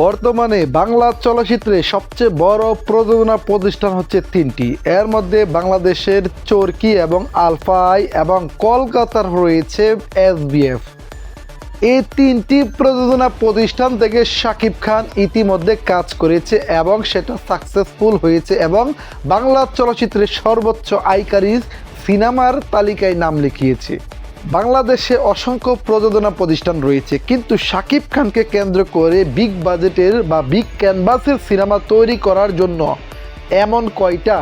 বর্তমানে বাংলা চলচ্চিত্রে সবচেয়ে বড় প্রযোজনা প্রতিষ্ঠান হচ্ছে তিনটি। এর মধ্যে বাংলাদেশের চরকি এবং আলফাই এবং কলকাতার রয়েছে এসবিএফ এই তিনটি প্রযোজনা প্রতিষ্ঠান থেকে শাকিব খান ইতিমধ্যে কাজ করেছে এবং সেটা সাকসেসফুল হয়েছে এবং বাংলা চলচ্চিত্রের সর্বোচ্চ আইকারিজ সিনেমার তালিকায় নাম লিখিয়েছে। বাংলাদেশে অসংখ্য প্রযোজনা প্রতিষ্ঠান রয়েছে, কিন্তু শাকিব খানকে কেন্দ্র করে বিগ বাজেটের বা বিগ ক্যানভাসের সিনেমা তৈরি করার জন্য এমন কয়টা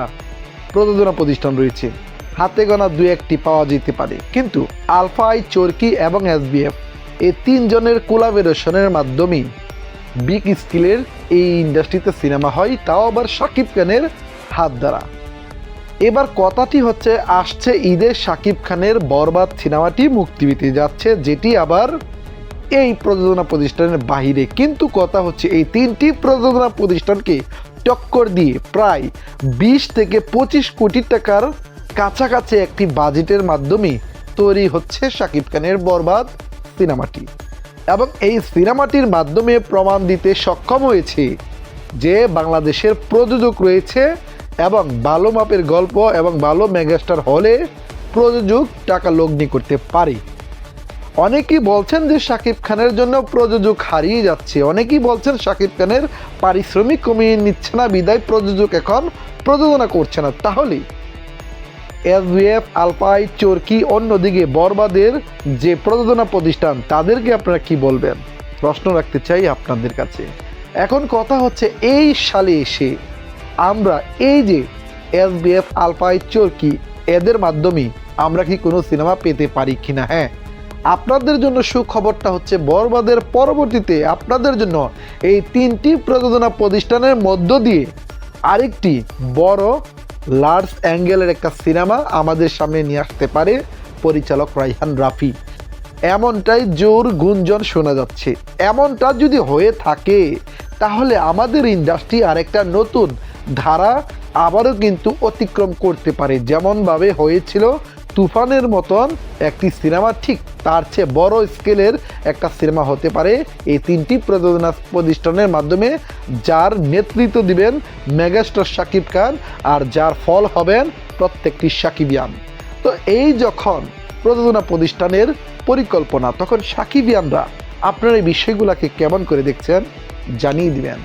প্রযোজনা প্রতিষ্ঠান রয়েছে? হাতে গোনা দু একটি পাওয়া যেতে পারে, কিন্তু আলফাই, চরকি এবং এসবিএফ এই তিনজনের কোলাবোরেশনের মাধ্যমেই বিগ স্কিলের এই ইন্ডাস্ট্রিতে সিনেমা হয়, তাও আবার শাকিব খানের হাত দ্বারা। এবার কথাটি হচ্ছে, আসছে ঈদে শাকিব খানের বরবাদ সিনেমাটি মুক্তি পেতে যাচ্ছে, যেটি আবার এই প্রযোজনা প্রতিষ্ঠানের বাহিরে। কিন্তু কথা হচ্ছে, এই তিনটি প্রযোজনা প্রতিষ্ঠানকে টক্কর দিয়ে প্রায় বিশ থেকে পঁচিশ কোটি টাকার কাছাকাছি একটি বাজেটের মাধ্যমে তৈরি হচ্ছে শাকিব খানের বরবাদ সিনেমাটি। এবং এই সিনেমাটির মাধ্যমে প্রমাণ দিতে সক্ষম হয়েছে যে বাংলাদেশের প্রযোজক রয়েছে এবং ভালো মাপের গল্প এবং ভালো মেগাস্টার হলে প্রযোজক টাকা লগ্নি করতে পারে। অনেকেই বলছেন যে শাকিব খানের জন্য প্রযোজক হারিয়ে যাচ্ছে। অনেকেই বলছেন শাকিব খানের পারিশ্রমিক কমিয়ে নিচ্ছে না, বিদায় প্রযোজক এখন প্রযোজনা করছে না। তাহলে এসবিএফ আলপাই চরকি, অন্যদিকে বরবাদের যে প্রযোজনা প্রতিষ্ঠান, তাদেরকে আপনারা কি বলবেন? প্রশ্ন রাখতে চাই আপনাদের কাছে। এখন কথা হচ্ছে এই সালে এসে আমরা এই যে এসবিএফ আলপাই চরকি এদের মাধ্যমে আমরা কি কোনো সিনেমা পেতে পারি কিনা? হ্যাঁ আপনাদের জন্য সুখবরটা হচ্ছে বরবাদের পরবর্তীতে আপনাদের জন্য এই তিনটি প্রযোজনা প্রতিষ্ঠানের মধ্য দিয়ে আরেকটি বড় লার্জ অ্যাঙ্গেলের একটা সিনেমা আমাদের সামনে নিয়ে আসতে পারে পরিচালক রাইহান রাফি। এমনটাই জোর গুঞ্জন শোনা যাচ্ছে। এমনটা যদি হয়ে থাকে, তাহলে আমাদের ইন্ডাস্ট্রি আরেকটা নতুন ধারা আবারও কিন্তু অতিক্রম করতে পারে। যেমনভাবে হয়েছিল তুফানের মতন একটি সিনেমা, ঠিক তার চেয়ে বড় স্কেলের একটা সিনেমা হতে পারে এই তিনটি প্রযোজনা প্রতিষ্ঠানের মাধ্যমে, যার নেতৃত্ব দিবেন মেগাস্টার শাকিব খান আর যার ফল হবেন প্রত্যেকটি সাকিবিয়ান তো এই যখন প্রযোজনা প্রতিষ্ঠানের পরিকল্পনা, তখন সাকিবিয়ানরা আপনার এই বিষয়গুলোকে কেমন করে দেখছেন জানিয়ে দিবেন।